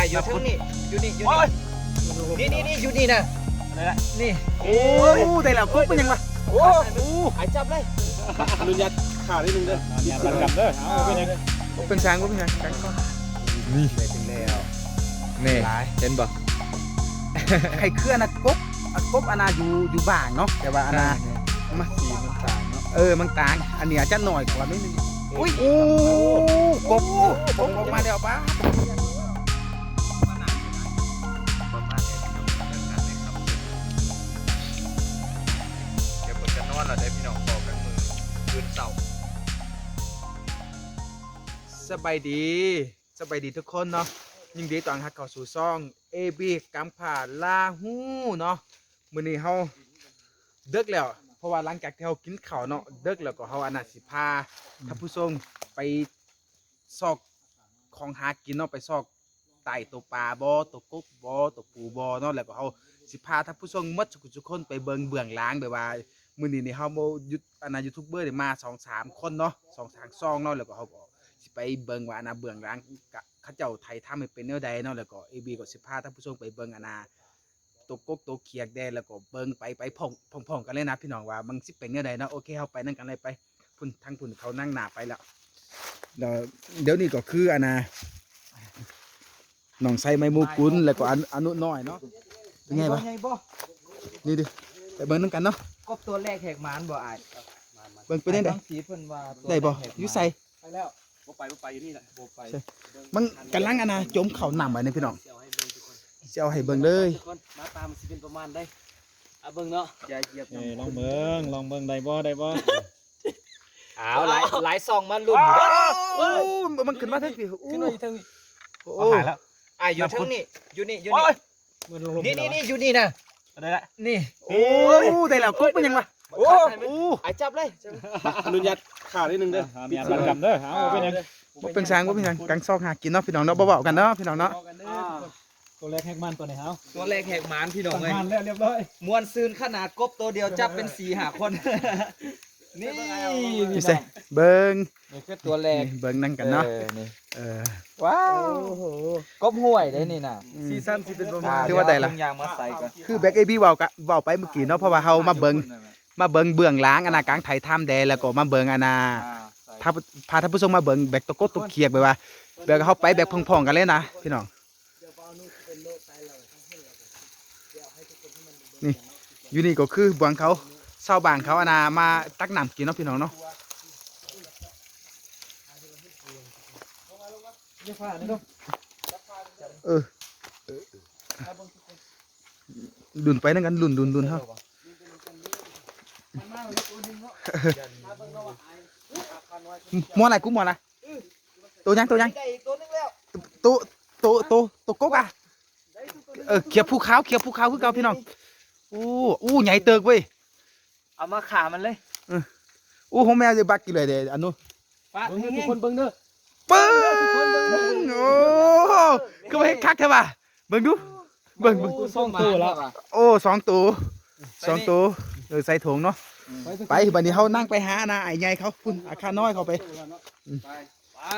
อะอยู่ทั้งนี่อยู่นี่อยู่โอ้ยนี่นี่นี่อยู่นี่นะอะไรละนี่โอ้ได้แล้วกุ๊บเป็นยังวะโอ้โหไอ้จับเลยอนุญาตขาดนิดนึงเด้ออย่าบังกับเด้อเอาเป็นยังเป็นช้างกุ๊บเป็นยังช้างก้อนนี่ไปถึงแล้วนี่เห็นบ่ไข่เคลื่อนนะกุ๊บอะกุ๊บอันนาอยู่อยู่บ้างเนาะแต่ว่าอันนามาสีมันต่างเนาะเออมันต่างอันนี้อาจจะหน่อยกว่านิดนึงอุ้ยโอ้กบกบออกมาเดี๋ยวป้า สบายดีสบายดีทุกคนเนาะยินดีต้อนรับเข้าสู่ซ่อง AB กัมผ่าลาฮู้เนาะมื้อนี้เฮาเดึกแล้ว เพราะว่าหลังจากที่เฮากินข้าวเนาะเดึกแล้วก็เฮาอันน่ะสิพาท่านผู้ชมไปซอกของหากินเนาะไปซอกไต่ตัวปลาบ่ตัวกบบ่ตัวปูบ่เนาะแล้วก็เฮาสิพาท่านผู้ชมหมดทุกคนไปเบิ่งเบื้องหลังแบบว่ามื้อนี้นี่เฮาบ่ยุดอันน่ะยูทูบเบอร์ได้มา2 3คนเนาะ2 3ซองเนาะแล้วก็เฮาก็ สิไปเบิ่งว่าอนาเบื้องหลังกะเขาเจ้าไทยทำให้เป็นแนวใดเนาะแล้วก็เอบีก็สิพาท่านผู้ชมไปเบิ่งอนาตัวกกตัวเขียกแดแล้วก็เบิ่งไปไปพ่องพ่องๆกันเลยนะพี่น้องว่ามันสิเป็นแนวใดเนาะโอเคเฮาไปนั่นกันเลยไปพุ่นทั้งพุ่นเขานั่งหน้าไปแล้วเดี๋ยวเดี๋ยวนี้ก็คืออนาน้องไซไม้มูกุลแล้วก็อนุอนุน้อยเนาะเป็นไงวะไงบ่นี่ดิไปเบิ่งนั่นกันเนาะกบตัวแรกแหกหมานบ่อายเบิ่งไปได้ไดต้องสีเพิ่นว่าตัวได้บ่แรกแหกหมานอยู่ใส่ไปแล้ว บ่ไปบ่ไปอยู่นี่แหละบ่ไปใช่มันกำลังอนาจมเขาหนำไว้นี่พี่น้องเดี๋ยวให้เบิ่งทุกคนสิเอาให้เบิ่งเลยทุกคนหน้าตามันสิเป็นประมาณใดอะเบิ่งเนาะอย่าเหยียบเอ้ยลองเบิ่งลองเบิ่งได้บ่ได้บ่อ้าวหลายหลายซองมาลุ้นอยู่เด้อโอ้มันขึ้นมาทั้งทีโอ้ขึ้นมาอีกเทางนี้โอ้หายแล้วอะอยู่ทั้งนี่อยู่นี่อยู่โอ้นี่ยนี่นี่นี่อยู่นี่นะอะไรละนี่โอ้ได้แล้วกุ๊บเป็นยังวะ โอ้โอ้ไอ้จับเลยอนุญาตขาดนิดนึงเด้ออย่าบังกับเด้อเอาเป็นยังบ่เป็นช้างบ่เป็นหยังกังซอกหากินเนาะพี่น้องเนาะบ่เว้ากันเนาะพี่น้องเนาะอ่าตัวแรกแฮกมันตัวไหนเฮาตัวแรกแหกหมานพี่น้องตั้งเอ้ยมันแล้วเรียบร้อยมวนซืนขนาดกบตัวเดียวจับเป็นสีหาคน นี่นี่ใส่เบิ่งนี่คือตัวแรกนี่เบิ่งนั่งกันเนาะออนี่เออว้าวกบห้วยได้นี่น่ะซีซั่นสิเป็นประมาณอ่ที่ว่าได้ล่ะเยวเอถุงยางมาใส่ก่อนคือแบ็กเอบีเว้ากะเว้าไปเมื่อกี้เนาะเพราะว่าเฮามาเบิ่ง มาเบิ่งเบื้องหลังอนากลางไทยถ้ำแดแล้วก็มาเบิ่งอนาอ่าใส่พาพาท่านผู้ชมมาเบิ่งแบกตะกดตะเคียกไปว่าแบบเฮาไปแบบพ่องๆกันเลยนะพี่น้องนี่อยู่นี่ก็คือบวงเขาชาวบ้านเขาอนามาตักน้ำกินเนาะพี่น้องเนาะเออดุนไปนั่นกันดุนดุนดุนเฮาห มออะไรกูหมออะไรตัวยังตัวยังได้อีกตัวนึงแล้วตัวตัวตัวตัวกกอะเออเขียบภูเขาเขียบภูเขาคือเก่าพี่น้องอู้อู้ใหญ่เติกเว้ยเอามาขามันเลยอู้ของแมวจะบักกี่เลยเด้ออันนู้นปาดเบิ่งให้ให้ทุกทุกคคนนเบิ่งเด้อปึ้งโอ้ก็ไปคักแท้ป่ะเบิ่งดูเบิ่งเบิ่งสองตัวแล้วโอ้สองตัวสองตัวเออใส่ถุงเนาะ ไปบัดนี้เขานั่งไปหานาไอ้ใหญ่เขาพุ่นอาคาน้อยเขาไป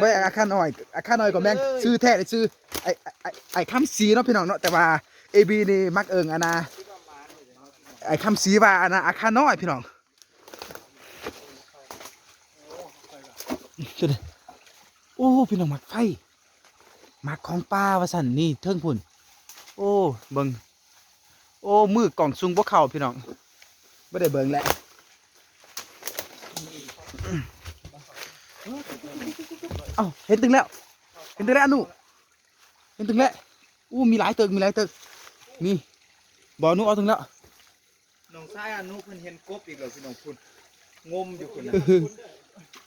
ไม่อาคาน้อยอาคาน้อยก็แม่งซื้อแท้เลยซื้อไอ้ไอ้ไอ้คำสีเนาะพี่น้องเนาะแต่ว่าเอบีนี่มักเอิงอานาไอ้คำสีว่าอันนะอาคาน้อยพี่น้องเดี๋ยวดิโอ้พี่น้องหมักไฟหมักของป้าวาสันนี่เทิงพุ่นโอ้เบิงโอ้มือกล่องซุงพวกเขาพี่น้องไม่ได้เบิงแหละ เอ้าเห็นตึงแล้ว เห็นตึงแล้วอนุเห็นตึงแล้วอู้มีหลายตึกมีหลายตึกนี่บอนุเอาตึงแล้วน้องชายอนุเพิ่นเห็นกบอีกแล้วพี่น้องคุณงมอยู่คุณนะ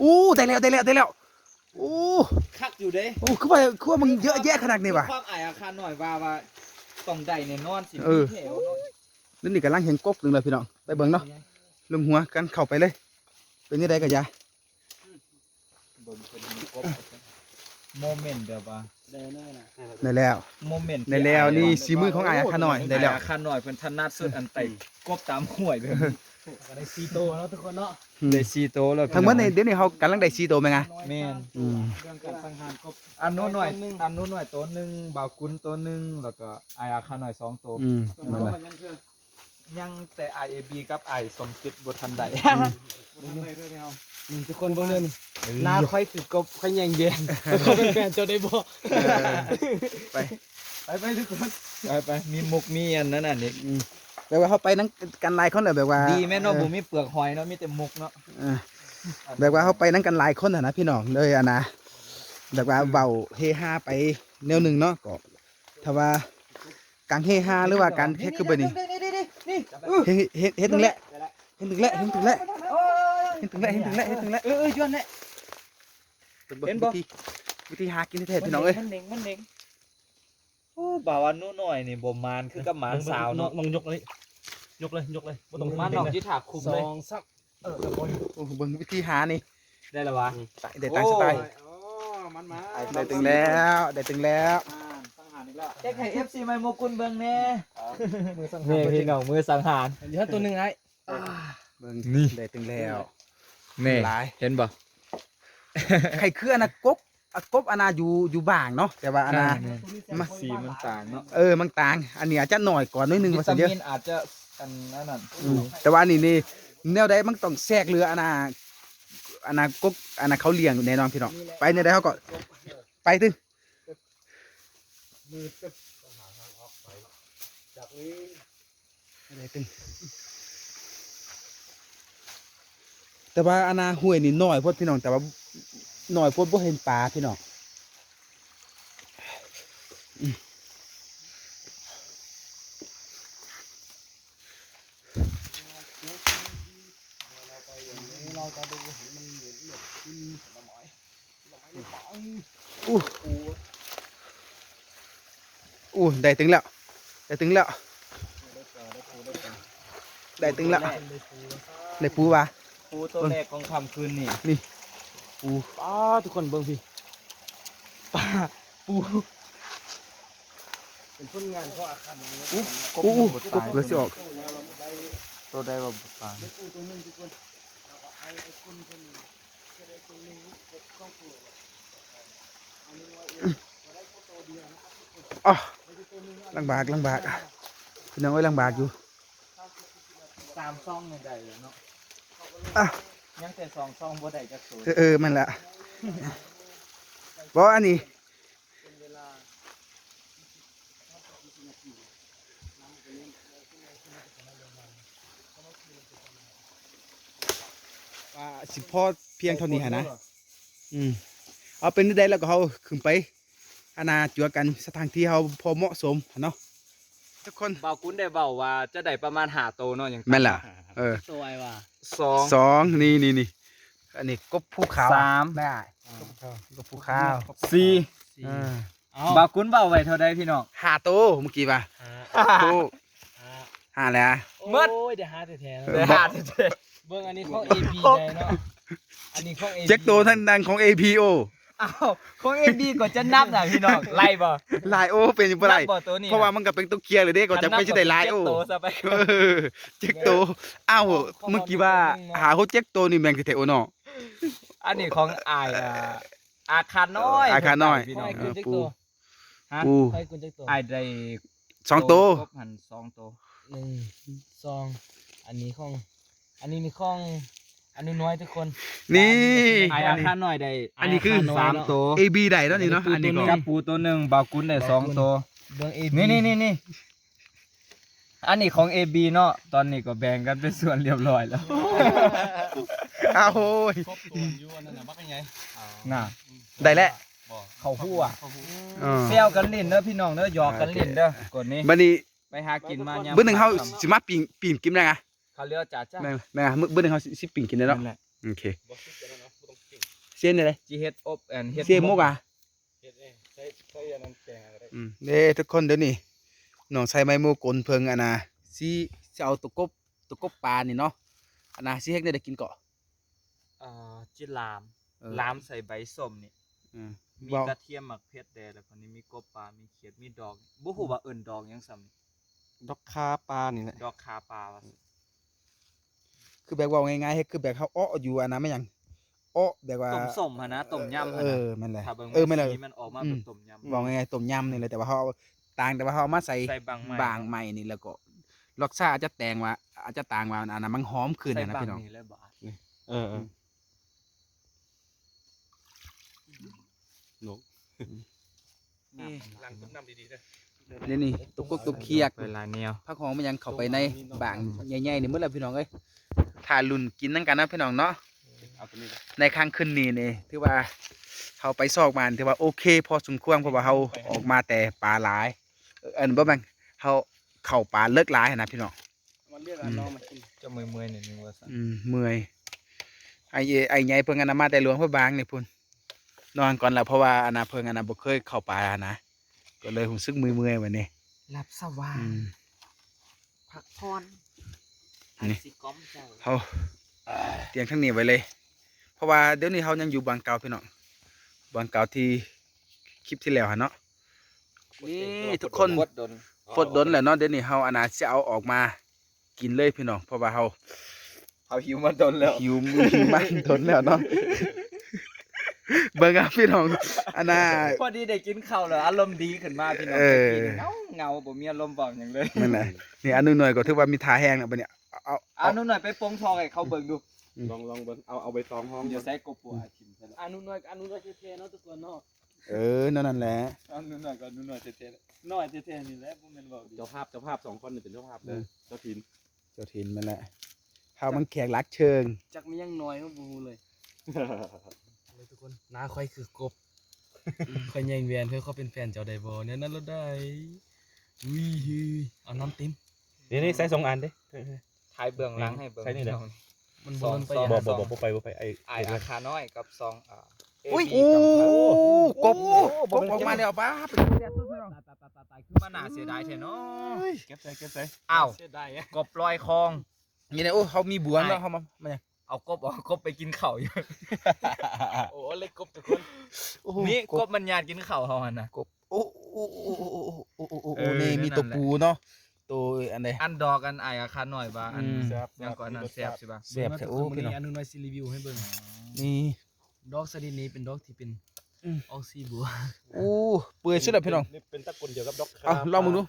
อู้ได้แล้วได้แล้วได้แล้วอู้คักอยู่เด้โอ้คือว่าคือว่ามึงเยอะแยะขนาดนี้วะความอายอาคารหน่อยว่าว่าต้องได้แน่นอนสิเออมีแถวเนาะนี่นี่กำลังเห็นกบหนึ่งเลยพี่น้องไปเบิ่งเนาะลงหัวกันเข้าไปเลย เป็นยังไงกันยะเบิ่งเพิ่นมีกบโมเมนต์แบบว่าได้แน่น่ะได้แล้วโมเมนต์ได้แล้วนี่สีมือของอายอาคาน้อยได้แล้วอาคารหน่อยเพิ่นถนัดสุดอันไต่กบตามห้วยเลยก็ได้ซีโตแล้วทุกคนเนาะได้4โตแล้วทั้งหมดในเดี๋ยวนี้เขากำลังได้4ตัวแม่งอะแม่นอืมเรื่องการสังหารกบอันนู้นหน่อยอันนู้นหน่อยตัวหนึงบ่าวกุนตัวหนึงแล้วก็ไออาคาหน่อยสองตัว ยังคือยังแต่ IAB กับไอสมจิตบ่ทันใดทุกคนเบิ่งเด้อนี่หน้าค่อยคือกบค่อยแยงเย็นเขาเป็นแฟนเจ้าได้บ่ไปไปไปทุกคนไปไปมีมุกมีอันนั้นน่ะนี่แปลว่าเขาไปนั่งกันหลายคนเลยแบบว่าดีแม่เนาะออบ่มีเปลือกหอยเนาะมีแต่มุกเนาะเออแบบว่าเขาไปนั่งกันหลายคนอะนะพี่น้องเลยอะนะแบบว่าเบาเฮฮาไปแนวหนึ่งเนาะก็ถ้าว่าการเฮฮาหรือว่าการเฮ็ดคือแบบนี้ นี่เฮ็ดเฮ็ดเฮ็ดถึงแล้วเฮ็ดถึงแล้วเฮ็ดถึงแล้วเฮ็ดถึงแล้วเฮ็ดถึงแล้วเฮ็ดถึงแล้วเออเออย้อนแหละเห็นบ่วิธีวิธีหากินแท้ๆพี่น้องเอ้ยมันเน่งมันเน่งโอ้บ่าวอันนู้นหน่อยนี่บ่มานคือกับหมาสาวเนาะลองยกเลยยกเลยยกเลยบ่ต้องมานนอกที่ถากคุมสเลยองสักเออคนโอ้เบิ่งวิธีหานี่ได้แล้ววะได้ตามสไตล์อ๋อมันมาได้ถึงแล้วได้ถึงแล้วสังหารอีก แล้วแจ็คให้ FC ไมโมกุลเบิ่งแน่มือสังหารนี่พี่น้องมือสังหารเดี๋ยวตัวหนึงไอ้เบิ่งนี่ได้ถึงแล้วนี่หลายเห็นบ่ไข่คืออันนะกบอะกบอันนาอยู่อยู่บางเนาะแต่ว่าอันนามาสีมันต่างเนาะเออมันต่าง อันนี้อาจจะหน่อยกว่าน้อยหนึงวิว่าตาซั่นเด้อมินอาจจะอันนั้นน่ะอืมแต่ว่าอันนี้นี่แนวใดมันต้องแทรกเรืออันนาอันนากบอันนาเขาเลี้ยงแน่นอนพี่น้องไปในใดเขาก็ไปถึง มือตึ๊บสังหาทางออกไป จากนี้อะไปถึงแต่ว่าอันาห้วยนี่น้อยโพดพี่น้องแต่ว่าน้อยโพดบ่เห็นปลาพี่น้องอืม อู้อู้ได้ถึงแล้ว ได้ถึงแล้ว ได้ถึงแล้ว ได้ปูวะปูตัวแรกของค่ำคืนนี่ ปูป้าทุกคนเบิ่งพี่ป้าปูเป็นผลงานของอาคารนี้อู้อู้กบเลือดสิออก ตัวใดว่าบ่ต่าง อ๋อลังบากลังบากพี่น้องเอ้ยลังบากอยู่สามซองนี่ได้แล้วเนาะอะยังแต่สองซองบ่ได้จักตัวเออเออมันละบอกอันนี้ว่าสิพอเพียงเท่านี้ฮะนะ อืม เอาเป็นได้แล้วก็เขาขึ้นไป อาณาจัวกันสถานที่เขาพอเหมาะสมเนาะทุกคนบ่าวกุนได้เว้าว่าจะได้ประมาณ5โตวเนาะอย่างแม่นล่ะ เออสวยว่ะสองสองนี่นี่นี่อันนี้กบภูเขาสามได้กบภูเขาสี่อ่าเอาบ่าวกุนเว้าไว้เท่าใดพี่น้องห้าโตวเมื่อกี้ป่ะโตวห้าแล้วหมดโอ้ยเดี๋ยวหาแท้ๆเอแล้วอได้หาเด้อเบิ่งอันนี้ของ AP ได้เนาะอันนี้ของ AP เจ็กโตวท่านดังของ APO อ้าวของ AB ก็จะนับน่ะพี่น้องไล่บ่ลายโอเป็นอยู่บ่ไรนับบ่ตัวนี้เพราะว่ามันก็เป็นตัวเคลียร์เลยเด้ก็จะไม่ใช่ได้ลายโอเจ็ดตัวซะไป เออเจ็กโตวอ้าวเมื่อกี้ว่าหาเขาเจ็กโตวนี่แมงเทโอเนาะ อันนี้ของอายอ่าอาคารน้อยอาคารน้อย พี่ขน้อองให้คุณจักปูตัวฮะปูให้คุณจักตัวอายได้สองโตวครบหันสองตัวหนึ่งสองอันนี้ของ อันนี้นี่ของ อันนี้น้อยทุกคนนี่อายอัอานนี้คารน้อยได้อันนี้คือสามตัว AB ได้แล้วนี่เนาะอันนี้ก็กับปูตัวหนึ่งบากุนได้สองตัวเบิ่ง AP นี่นี่นี่นี่อันนี้ของ AB เนาะตอนนี้ก็แบ่งกันเป็นส่วนเรียบร้อยแล้วอ้าวโอ้ยครบตัวอยู่อันนั้นน่ะว่าเป็นไงน่ะได้แล้วเขาหัวอ่าเซลกันลิ้นเด้อพี่น้องเด้อหยอกกันลิ้นเด้อกดนี้บัดนี้ไปหากินมาเนี่ยเบื้องหนึ่งเขาสิมาปีนปีนกินได้ไง เขาเรียกว่าจ่าจ้าแม่งแม่งเบื้องหนึ่งเขาสิปีนกินได้เนาะนั่นแหละโอเคเส้นอะไรจีเฮ็ดอบแอนเฮ็ดเส้นมกอะเฮ็ดเองใช้ใช้อันนั้นแกงอะไรอืมเด้ทุกคนเดี๋ยวนี้น้องใส่ไม้โมกลเพิงอันน่ะสิสิเอาตะกบตะกบปลานี่เนาะอันน่ะสิเฮ็ดได้กินเกาะอ่าจิลามเออลามใส่ใบส้มนี่ อืมมีว้าวกระเทียมหมักเผ็ดแดแล้วคนนี้มีกบปลา มีเขียด มีดอกบ่ฮู้ว่าเอิ้นดอกหยังซ้ำดอกคาปลานี่แหละดอกคาปลาว่าซั่น คือแบบว่าง่ายๆให้คือแบบเขาอ้ออยู่อันนั้นไม่หยังอ้อแบบว่าต้มส้มหั่นนะต้มยำหั่เอนนะอแม่นแหละถ้าเบิ่งเออแม่นเลยสีมันออกมาเป็นต้มยำ บอกง่ายๆต้มยำนี่เลยแต่ว่าเขาเอาต่างแต่ว่าเขาเอามาใส่ใส่บางไม้ บางใหม่นี่แล้วก็รสชาติอาจจะแตงว่า อาจจะต่างว่าอันนั้นมันหอมขึ้นใส่นะบางพี่น้อง นี่เลยบาดเออเออหนกนี่ล้างต้มน้ำดีๆนะนี่นี่ตุกกุกตุกเคียกเวลาเนียวผักหอมมันยังเข้าไปในบางใหญ่ๆนี่เมื่อไรพี่น้องเอ้ย ทารุ่นกินนั่งกันนะพี่น้องเนาะเอาตัวนี้นะในข้างขึ้นนี่นี่ถือว่าเขาไปซอกมันถือว่าโอเค พอสมควรเพราะว่าเขาออกมาแต่ปลาหลายเอออันบ่แม่งเขาเข้าปลาเลิกหลายหั้นนะพี่น้องมันเรียกอันน้องมากินจะเมื่อยๆนิดนึงว่าซั่นอืมเมื่อยไอ้เอไอ้ใหญ่เพิ่งอันนะมาแต่หลวงพระบางนี่พุ่นนอนก่อนแล้วเพราะว่าอันนะเพิ่งอันนะบ่เคยเข้าป่านะก็เลยรู้สึกเมื่อยๆวันนี้รับสว่าอืงมพักผ่อนนี่สิก้ อมเจ้าเขาเตียงทั้งนี้ไว้เลย เพราะว่าเดี๋ยวนี้เขายังอยู่บางเก่าพี่น้องบางเก่าที่คลิปที่แล้วฮะเนาะนี่ทุกคนกดดนฟดดนแหละเนาะเดี๋ยวนี้เฮาอันน่ะจะเอาออกมากินเลยพี่น้องเพราะว่าเฮาเอาหิวมาดนแล้วหิวมือหิวมันทนแล้วเนาะ เบิ่งอะพี่น้องอันน่ะ พอดีได้กินข้าวแล้วอารมณ์ดีขึ้นมาพี่น้องเออ เงาเงาๆบ่มีอารมณ์บอกหยังเลยนั่นน่ะนี่อันนู้นหน่อยก็ถือว่ามีทาแห้งแล้วบัดเนี้ยเอาเอาหนูหน่อยไปปรุงทองให้เขาเบิ่งดูลองลองเบิ่งเอาเอาใบตองหอมเดี๋ยวใส่กบปัวทิมซะแล้วอนุน้อยอนุน้อยเท่ๆเนาะทุกคนเนาะเออนั่นนั่นแหละเอาหนูหน่อยก่อนหนูหน่อยเท่ๆน้อยเท่ๆนี่แหละบ่แม่นเว้าดีเจ้าภาพเจ้าภาพสองคนนี่เป็นเจ้าภาพเลยเจ้าถิ่นเจ้าถิ่นมันแหละเฮามันแขกรักเชิงจักมียังน้อยก็บูเลย เลยทุกคนน้าค่อยคือกบค่อยแย่งแหวนเพื่อเขาเป็นแฟนเจ้าไดบ่เนี่ยนั่นเราได้อุ้ยฮือเอาน้ำเต็มนี่นี่ใส่สองอันเด้ถ่ายเบื้องหลังให้เบิ่งใช่นี่แหละมันสบ่องมันไปสองบ่อะบ่บ่บ่ไปบ่ไปไอ้อายอาคาน้อยกับซองอ่าอุ้ย AB โอ้กำพัดกบกบออกมาแล้วป้าตายๆๆๆคือมาน่าเสียดายแท้เนาะเก็บใส่เก็บใส่อ้าวเสียดายไงกบลอยคลองนี่นะโอ้เขามีบวงแล้วเขามามาเนี่ย เอากบเอากบไปกินข้าวอยู่ โอ้เล็กกบทุกคนโอ้โหนี่กกบบมันญาติกินข้าวเฮาหั่นน่ะกบโอ้โอ้โอ้โอ้โอ้โอ้โอ้โอ้เอโอ้อนี่มีนั่นตัวแหละ ปูเนาะตัวอันใด อันดอกอันอายอาคาน้อยบ่าอันอืมยังก่อนนั้นแซ่บใช่ป่ะแซ่บแท้โอ้พี่น้องอนุน้อยสิรีวิวให้เบิ่งนี่ ดอกสดินนี้เป็นดอกที่เป็นอืม ออกซิบัว โอ้เปื่อยสุดแล้วพี่น้องนี่เป็นตะกรุนเดียวกับดอกเอาลองมึงดู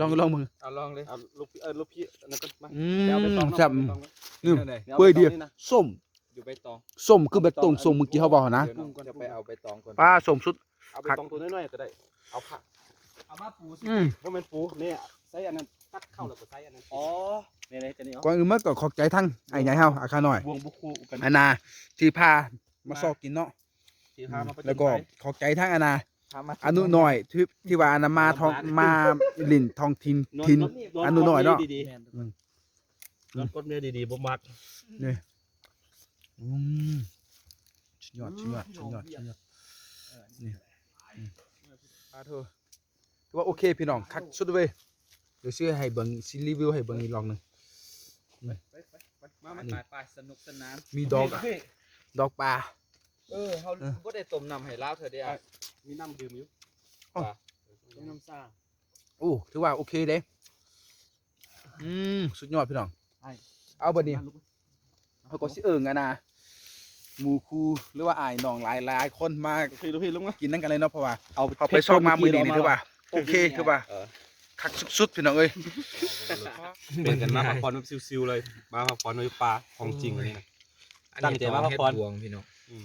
ลองลองมึง เอาลองเลยเอาลูกพี่เออลูกพี่อันนั้นก็มาอืเดี๋ยวเอาไปตองมเนาะครับอาไปตองเนาะนี่เอาเลยเปื่อยเดียวนี่นะส้มอยู่ใบตองส้มคือแบบต้มส้มเมื่อกี้เขาบอกนะเดี๋ยวน้องจะไปเอาใบตองก่อนป้าส้มสุด เอาไปตองตัวน้อยๆก็ได้เอาผักเอามาปูสิอืมเพราะมันปูเนี่ยใส่อันนั้นตัดเข้าแล้วก็ใส่อันนั้นอ๋อเนี่ยเนี่ยจะนี่เอาก่อนอื่นมาก็ขอบใจทั้งไอ้ใหญ่เฮาอาคาหน่อยบวงบุคูกันอานาที่พามาซอกกินเนาะที่พามาประจนแล้วก็ภัยขอบใจทั้งอานาทำมา อนุหน่อยที่ที่ว่าอานามาทองมาลิ่นทองทินนอนทินนอนอันนู้นหน่อยเนาะ ดีแม่นทุกอืคนมๆนอนกดเนื้อดีๆบ่มักนี่อืมสุดยอดสุดยอดสุดยอดสุดยอดนี่อืมอาเธอถือว่าโอเคพี่น้องคักสุดเว้ยเดี๋ยวชื่อให้เบิ่งซิรีวิวให้เบิ่งอีกลองหนึงมาอัมานนี้ไปๆสนุกสนานมีดอกดอกปลา เออเฮาเออบ่ได้ต้มน้ำให้ลาวเถอะเด้อมีน้ำดื่มอยู่ต้มน้ำซ่าโอ้ถือว่าโอเคเด้อืมสุดยอดพี่น้องเอาบัดนี้เขาก็สิเอิงอะนะหมู่ครูหรือว่าอ้ายน้องหลายหลายคนมาลูกพี่ลูกพี่ลงมา กินนั่นกันเลยเนาะเพราะว่าเอาเขาไปซอกมามือนี้นี่ถือว่าโอเคถือว่าเออคักสุดๆพี่น้องเอ้ยเป็นกันมาพักผ่อนแบบซิวๆเลย มาพักผ่อนในป่าของจริงอันนี้นะตั้งใจมาพักผ่อนเฮ็ดบวงพี่น้องอืม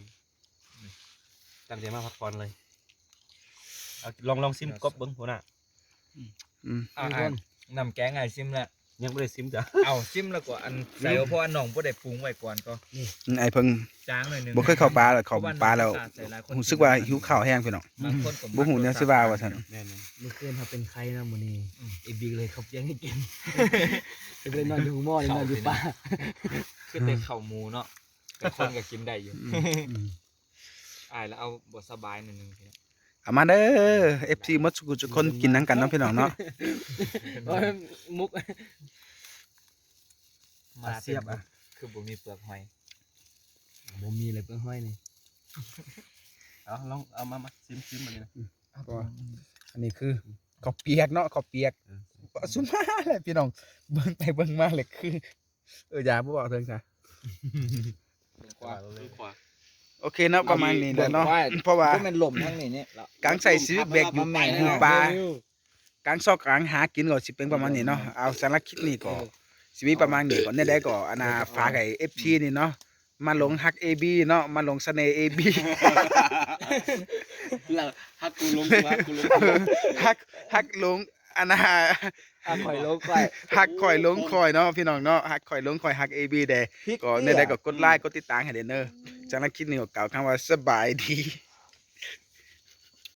ตั้งใจมาพักผ่อนเลยเอาลองลองซิมกบเบิ้งหัวหน้าอืมอ่าๆน้ำแกงไอ้ซิมแล้วยังไม่ได้ซิมจ้ะเอาซิมแล้วก็อันใส่เอาเพราะอันน้องบ่ได้ปรุงไว้ก่อนก็ไอ้เพิ่งจางหน่อยหนึงบ่เคยเข้าปลาแล้วเข้าปลาแล้วใส่หลายคนรู้สึกว่าหิวข้าวแห้งพี่น้องบางคนก็บ่ฮู้แนวสิว่าว่าซั่นแน่นอนเมื่อคืนเขาเป็นใครนะมื้อนี้ไอ้บิ๊กเลยเขาเลี้ยงให้กินไปเลยนอนอยู่หม้อนี่นอนอยู่ป่าคือแต่ข้าวหมูเนาะแต่คนก็กินได้อยู่ อืมอายแล้วเอาบ่สบายหนิดนึงพี่น้องเอามาเด้อ FC หมดสุกุทุกคนกินนั่งกันเนาะพี่น้องเนาะโอ้ยมุกมาเสียบอะคือบ่มีเปลือกหอยบ่มีเลยเพิ่งห้อยนี่เอาลองเอามามาซิมซิมอันนี้นะก็อันนี้คือข้าวเปียกเนาะข้าวเปียกสุดมากเลยพี่น้องเบิ่งไปเบิ่งมาเลยคือ เอออย่าบ่บอกเถิงซะขวาเลยขวา โอเคเนาะประมาณนี้แหละเนาะควายเพราะว่าก็เป็นลมทั้งนี้เนี่ยแล้วการใส่ชีวิตแบกอยู่แม่อยู่ป่าการซอกกลางหากินก็สิเป็นประมาณนี้เนาะเอาสารบคลิปนี้ก็สิมีประมาณนี้ก่อนเนี่ยได้ก็อนาฝากไอ้ FP นี่เนาะมาลงฮัก AB เนาะมาลงเสน่ห์ AB แล้วฮักกูลงกูฮักกูลงฮักฮักลงอันน่ะอะข่อยลงข่อยฮักข่อยลงข่อยเนาะพี่น้องเนาะฮักข่อยลงข่อยฮัก AB เด้พริกก็เนี่ยได้ก็กดไลค์กดติดตามให้เด้อเนอะ จากนั้นคลิปนี้ก็กล่าวคำว่าสบายดี